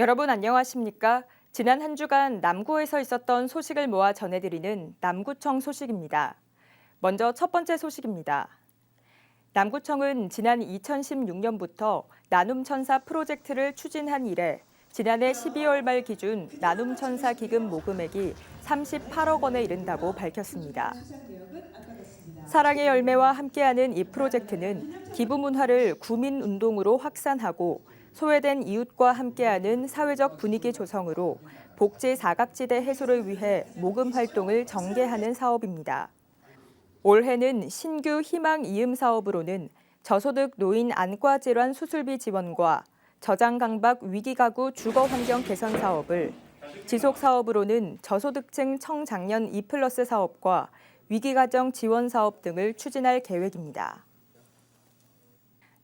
여러분 안녕하십니까? 지난 한 주간 남구에서 있었던 소식을 모아 전해드리는 남구청 소식입니다. 먼저 첫 번째 소식입니다. 남구청은 지난 2016년부터 나눔천사 프로젝트를 추진한 이래 지난해 12월 말 기준 나눔천사 기금 모금액이 38억 원에 이른다고 밝혔습니다. 사랑의 열매와 함께하는 이 프로젝트는 기부 문화를 구민 운동으로 확산하고 소외된 이웃과 함께하는 사회적 분위기 조성으로 복지 사각지대 해소를 위해 모금 활동을 전개하는 사업입니다. 올해는 신규 희망 이음 사업으로는 저소득 노인 안과 질환 수술비 지원과 저장 강박 위기 가구 주거 환경 개선 사업을 지속 사업으로는 저소득층 청장년 2플러스 사업과 위기 가정 지원 사업 등을 추진할 계획입니다.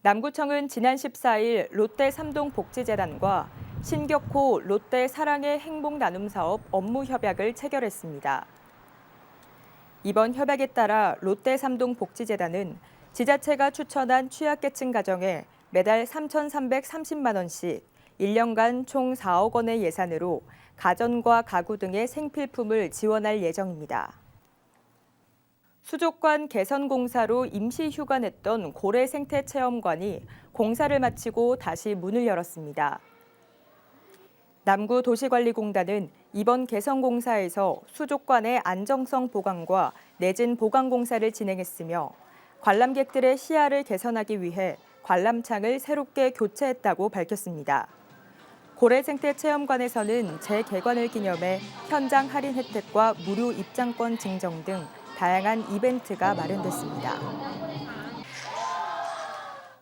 남구청은 지난 14일 롯데 삼동 복지재단과 신격호 롯데 사랑의 행복 나눔 사업 업무 협약을 체결했습니다. 이번 협약에 따라 롯데 삼동 복지재단은 지자체가 추천한 취약계층 가정에 매달 3,330만 원씩 1년간 총 4억 원의 예산으로 가전과 가구 등의 생필품을 지원할 예정입니다. 수족관 개선 공사로 임시 휴관했던 고래 생태 체험관이 공사를 마치고 다시 문을 열었습니다. 남구 도시관리공단은 이번 개선 공사에서 수족관의 안정성 보강과 내진 보강 공사를 진행했으며 관람객들의 시야를 개선하기 위해 관람창을 새롭게 교체했다고 밝혔습니다. 고래 생태 체험관에서는 재개관을 기념해 현장 할인 혜택과 무료 입장권 증정 등 다양한 이벤트가 마련됐습니다.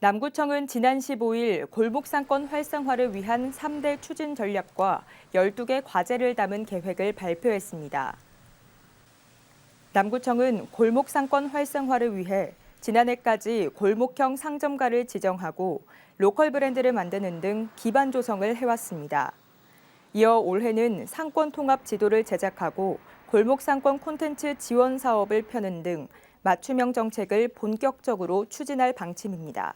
남구청은 지난 15일 골목상권 활성화를 위한 3대 추진 전략과 12개 과제를 담은 계획을 발표했습니다. 남구청은 골목상권 활성화를 위해 지난해까지 골목형 상점가를 지정하고 로컬 브랜드를 만드는 등 기반 조성을 해왔습니다. 이어 올해는 상권 통합 지도를 제작하고 골목 상권 콘텐츠 지원 사업을 펴는 등 맞춤형 정책을 본격적으로 추진할 방침입니다.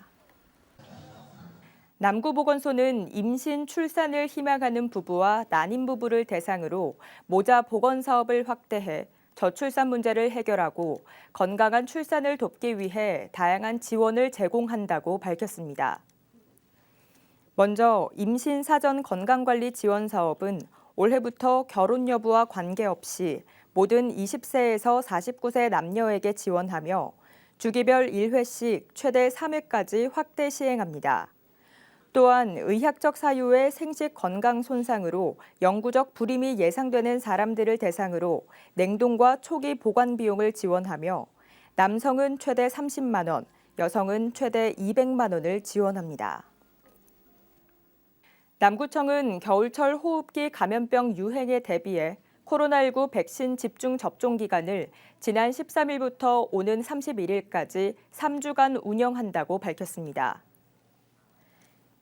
남구보건소는 임신, 출산을 희망하는 부부와 난임 부부를 대상으로 모자 보건 사업을 확대해 저출산 문제를 해결하고 건강한 출산을 돕기 위해 다양한 지원을 제공한다고 밝혔습니다. 먼저 임신 사전 건강관리 지원 사업은 올해부터 결혼 여부와 관계없이 모든 20세에서 49세 남녀에게 지원하며 주기별 1회씩 최대 3회까지 확대 시행합니다. 또한 의학적 사유의 생식 건강 손상으로 영구적 불임이 예상되는 사람들을 대상으로 냉동과 초기 보관 비용을 지원하며 남성은 최대 30만 원, 여성은 최대 200만 원을 지원합니다. 남구청은 겨울철 호흡기 감염병 유행에 대비해 코로나19 백신 집중 접종 기간을 지난 13일부터 오는 31일까지 3주간 운영한다고 밝혔습니다.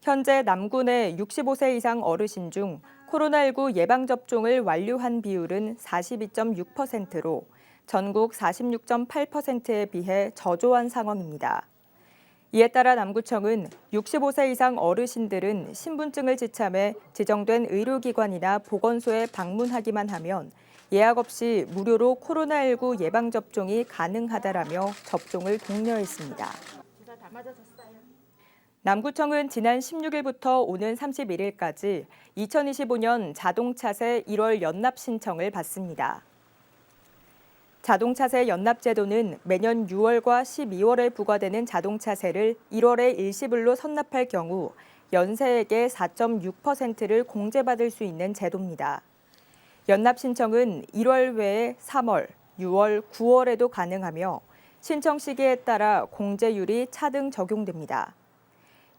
현재 남군의 65세 이상 어르신 중 코로나19 예방접종을 완료한 비율은 42.6%로 전국 46.8%에 비해 저조한 상황입니다. 이에 따라 남구청은 65세 이상 어르신들은 신분증을 지참해 지정된 의료기관이나 보건소에 방문하기만 하면 예약 없이 무료로 코로나19 예방접종이 가능하다라며 접종을 독려했습니다. 남구청은 지난 16일부터 오는 31일까지 2025년 자동차세 1월 연납 신청을 받습니다. 자동차세 연납제도는 매년 6월과 12월에 부과되는 자동차세를 1월에 일시불로 선납할 경우 연세액의 4.6%를 공제받을 수 있는 제도입니다. 연납 신청은 1월 외에 3월, 6월, 9월에도 가능하며 신청 시기에 따라 공제율이 차등 적용됩니다.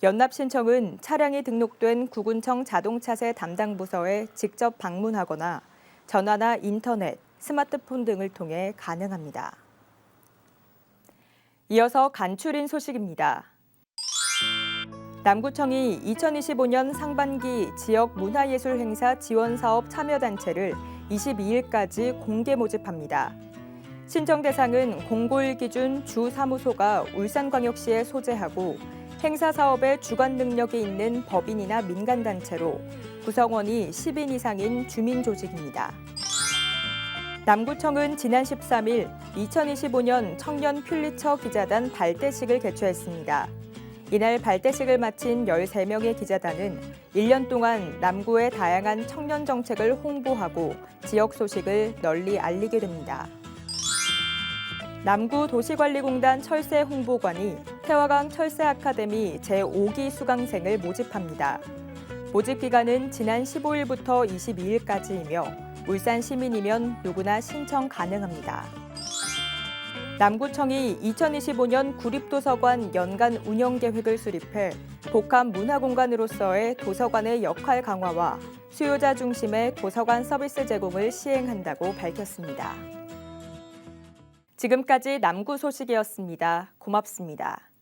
연납 신청은 차량이 등록된 구군청 자동차세 담당 부서에 직접 방문하거나 전화나 인터넷, 스마트폰 등을 통해 가능합니다. 이어서 간추린 소식입니다. 남구청이 2025년 상반기 지역 문화예술 행사 지원 사업 참여 단체를 22일까지 공개 모집합니다. 신청 대상은 공고일 기준 주 사무소가 울산광역시에 소재하고 행사 사업에 주관 능력이 있는 법인이나 민간 단체로 구성원이 10인 이상인 주민 조직입니다. 남구청은 지난 13일 2025년 청년 퓰리처 기자단 발대식을 개최했습니다. 이날 발대식을 마친 13명의 기자단은 1년 동안 남구의 다양한 청년 정책을 홍보하고 지역 소식을 널리 알리게 됩니다. 남구 도시관리공단 철새 홍보관이 태화강 철새 아카데미 제5기 수강생을 모집합니다. 모집 기간은 지난 15일부터 22일까지이며 울산 시민이면 누구나 신청 가능합니다. 남구청이 2025년 구립도서관 연간 운영 계획을 수립해 복합 문화공간으로서의 도서관의 역할 강화와 수요자 중심의 도서관 서비스 제공을 시행한다고 밝혔습니다. 지금까지 남구 소식이었습니다. 고맙습니다.